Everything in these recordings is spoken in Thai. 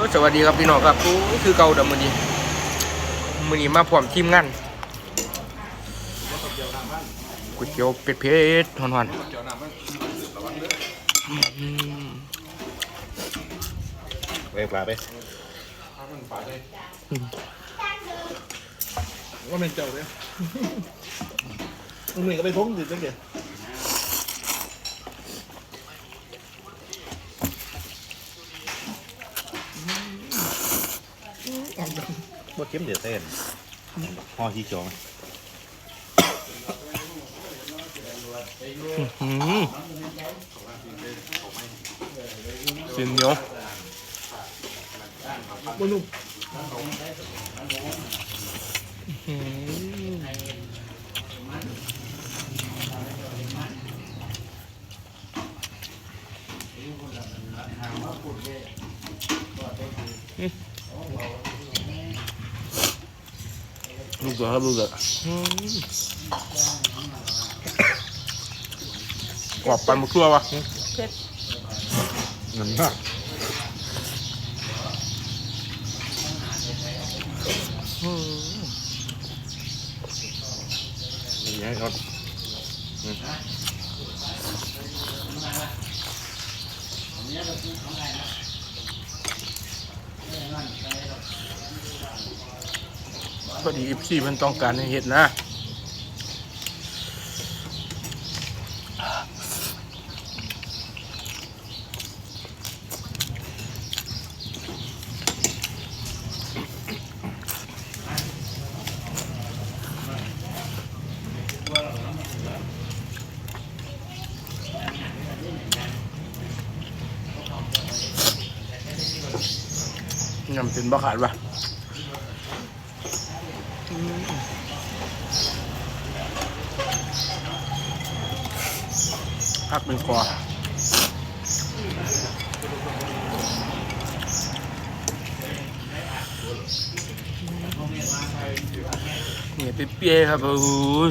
อสวัสดีครับพี่น้องครับโอ้ยคือเก่าเดำมือนี้มือนี้มาพร้อมทีมงานก๋วยเตี๋ยวเป็ดเผ็ดหอนๆอื้อหือไปปลาไปว่าเป็นเจ้าเลยมึงนี่ก็ไปทงสิจังเดียว บ่เข้มเดือดเต้นห่อที่จองอื้อหือเส้นเหนียวบนุ่มอื้อหือ ลูกเสือครับลูกเสืออื้อกรอบปันมะเขือวะเงินมากอื้อนี่ให้เขาพอ พอดีอีพีมันต้องการให้เห็ดนะยำเป็นบะขาดปะ พักเป็นคอเนี่ยเปียๆครับโอ้ย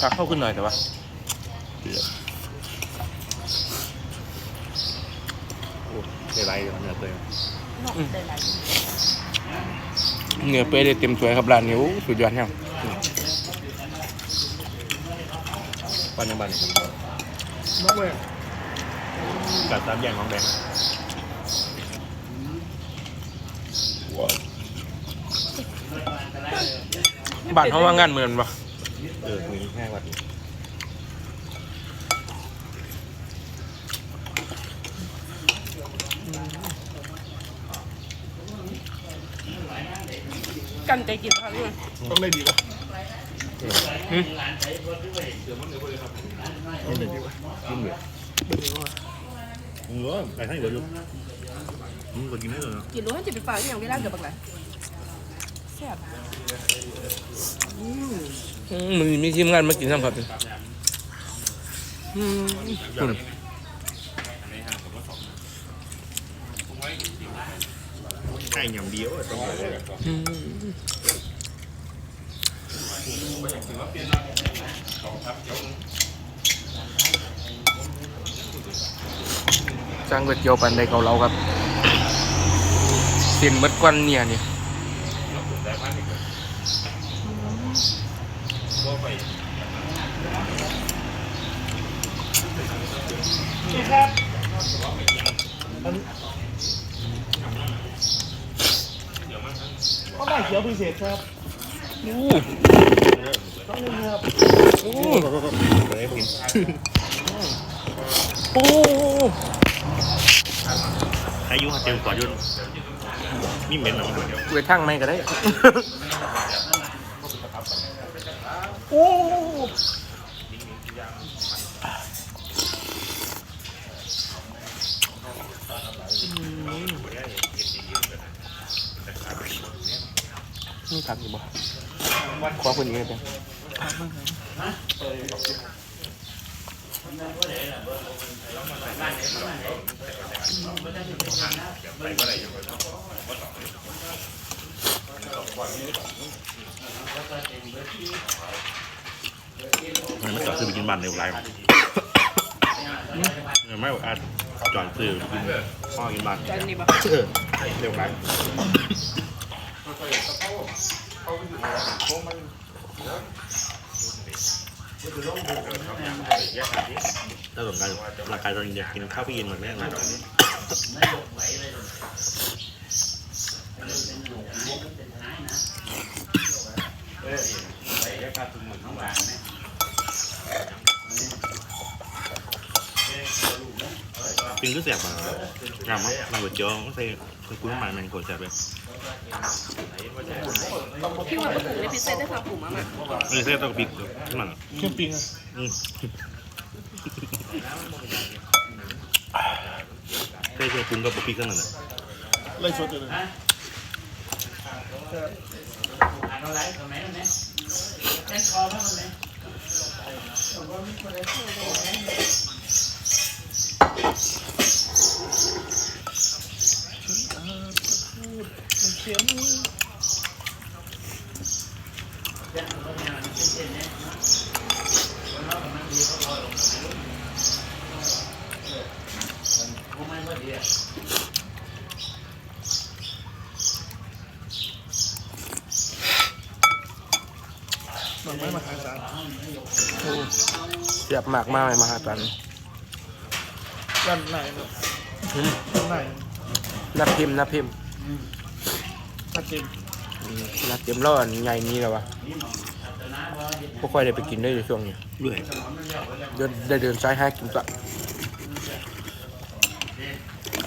พักเข้าขึ้นหน่อยแต่ว่าโอ้ได้ไรเดี๋ยวเนื้อเต้นเนื้อเปื่อยได้เต็มถ้วยครับร้านนี้โอ้สุดยอดแฮะปันยังบันน้องเว้ยกัดตามแย่งของแดงน บ้านเขาว่างานเหมือนปะเออมีแห้งวัดกันใจกินค่ะพี่ต้องได้ดีกว่าหึต้องได้ดีกว่ายุ่งเลยมึงรู้ว่าไปให้เดี๋ยวยุ่งมึงก็กินได้เลยเนาะกินรู้ให้จิตไปฝากอย่างเวลาเกิดบักไหน แซ่บอืมมันมีทีมงานมากินซ้ำครับอืมคุณไก่ยำเดียวอะต้องเลยอืมสั่งก๋วยเตี๋ยวปันใดเกาเหลาครับเส้นหมดกวันเนี่ยนี่ นี่ครับอันก็ได้เขียวพิเศษครับต้องนี่ครับโอู้เดี๋ยวให้กินอู้อายุเต็มกว่ายุ่นนี่เหม็นหรอเวทางไม่ก็ได้ โอ้ นี่ผักอยู่บ่ขอคนนี้เลยมันไม่จอซื้อไปกินบ้านเร็วไรมันไม่อา จจอดซื้อกินพ่อกินบ้านจานนี้ปะเออเร็วไรถ้าสนใจร่างกายตอนนี้อยากกินข้าวพี่กินเหมือนแม่นะ กินก็แสบอะงามมั้งมันก๋วยเตี๋ยวไม่ใส่กุ้งมันมันก๋วยแสบเลยพี่ว่าประตูในพิเศษได้ความผูมากมั้ยไม่ใช่ต้องพริกมันเครื่องปิงอะอืมใช่ใช่ปรุงกับพริกกันนั่นแหละไล่สดเลย มันไม่มาทางสารเสียบหมากมาเลยมาหาตันด้านไหนเนอะหืมด้านไหนนับพิมพ์นับพิมพ์ ชัดเจนอืมนับพิมพ์แล้วอันใหญ่นี้แล้ววะพวกค่อยได้ไปกินได้ในช่วงนี้เรื่อยเดินได้เดินซ้ายห้ากินกะ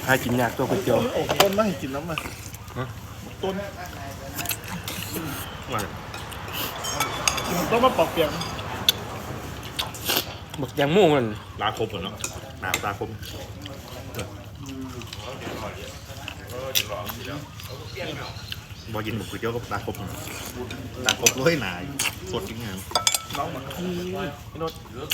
ห้ากินยากตัวก๋วยเตี๋ยวโอ้ต้นไม่ให้กินน้ำมันฮะต้นว่ากินต้องมาปอกเปียกนะบักยางหมูมันลาครบเหรอเนาะหนาตาครบ บอยินหมกก๋วยเตี๋ยวกับตาครบตาครบร้อยหนาสดจริงไงน้องเหมือนพี่ไอ้นด